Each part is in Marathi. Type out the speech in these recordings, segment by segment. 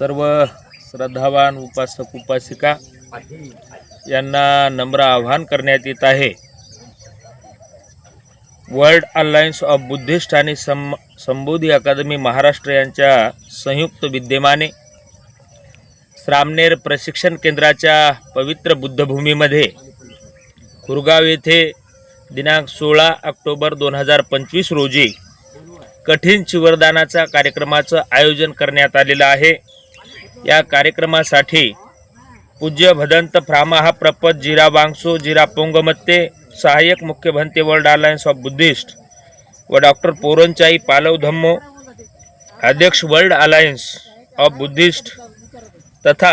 सर्व श्रद्धावान उपासक उपासिका यांना नम्र आवाहन करण्यात येत आहे. वर्ल्ड अलायन्स ऑफ बुद्धिस्ट आणि सम संबोधी अकादमी महाराष्ट्र यांच्या संयुक्त विद्यमाने श्रामनेर प्रशिक्षण केंद्राच्या पवित्र बुद्धभूमीमध्ये कुरगाव येथे दिनांक सोळा ऑक्टोबर दोन हजार पंचवीस रोजी कठीण शिवरदानाचा कार्यक्रमाचं आयोजन करण्यात आलेलं आहे. या कार्यक्रमासाठी पूज्य भदंत फ्रामाहा प्रपद जिरा बांगसो जिरा पोंगमत्ते सहाय्यक मुख्य Bhante world alliance of Buddhist व डॉक्टर पोरनचाई पालव धम्मो अध्यक्ष वर्ल्ड अलायन्स ऑफ बुद्धिस्ट तथा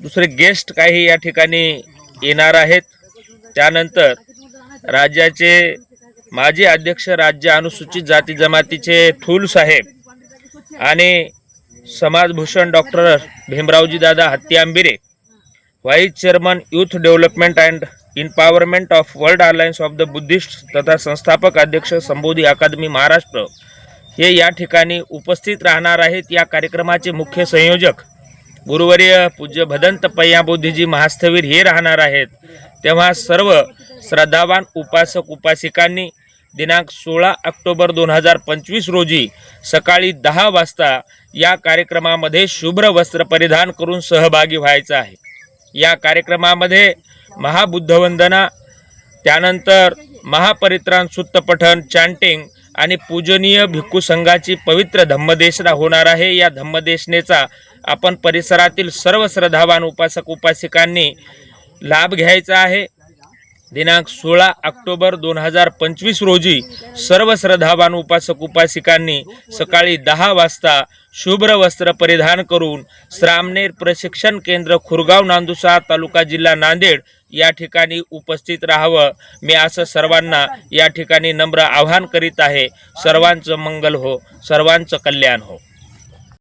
दुसरे गेस्ट काही या ठिकाणी येणार आहेत. त्यानंतर राज्याचे माजी अध्यक्ष राज्य अनुसूचित जाती जमातीचे थूल साहेब आणि समाजभूषण doctor Bhimraoji Dada Hatti vice chairman youth development and empowerment of world alliance of the Buddhist तथा संस्थापक अध्यक्ष संबोधी अकादमी महाराष्ट्र हे या ठिकाणी उपस्थित राहणार आहेत. या कार्यक्रमाचे मुख्य संयोजक गुरुवर्य पूज्य भदंत पय्या बुद्धीजी महास्थवीर हे राहणार आहेत. तेव्हा सर्व श्रद्धावान उपासक उपासिकांनी दिनांक सोळा ऑक्टोबर दोन हजार पंचवीस रोजी सकाळी दहा वाजता या कार्यक्रमामध्ये शुभ्र वस्त्र परिधान करून सहभागी व्हायचं आहे. या कार्यक्रमामध्ये महाबुद्धवंदना त्यानंतर महापरित्राण सुत्तपठण चॅन्टिंग आणि पूजनीय भिक्खू संघाची पवित्र धम्मदेशना होणार आहे. या धम्मदेशनेचा आपण परिसरातील सर्व श्रद्धावान उपासक उपासिकांनी लाभ घ्यायचा आहे. दिनांक सोळा ऑक्टोबर दोन हजार पंचवीस रोजी सर्व श्रद्धावान उपासक उपासिकांनी सकाळी दहा वाजता शुभ्र वस्त्र परिधान करून श्रामनेर प्रशिक्षण केंद्र खुरगाव नांदुसा तालुका जिल्हा नांदेड या ठिकाणी उपस्थित राहावं. मी असं सर्वांना या ठिकाणी नम्र आवाहन करीत आहे. सर्वांचं मंगल हो. सर्वांचं कल्याण हो.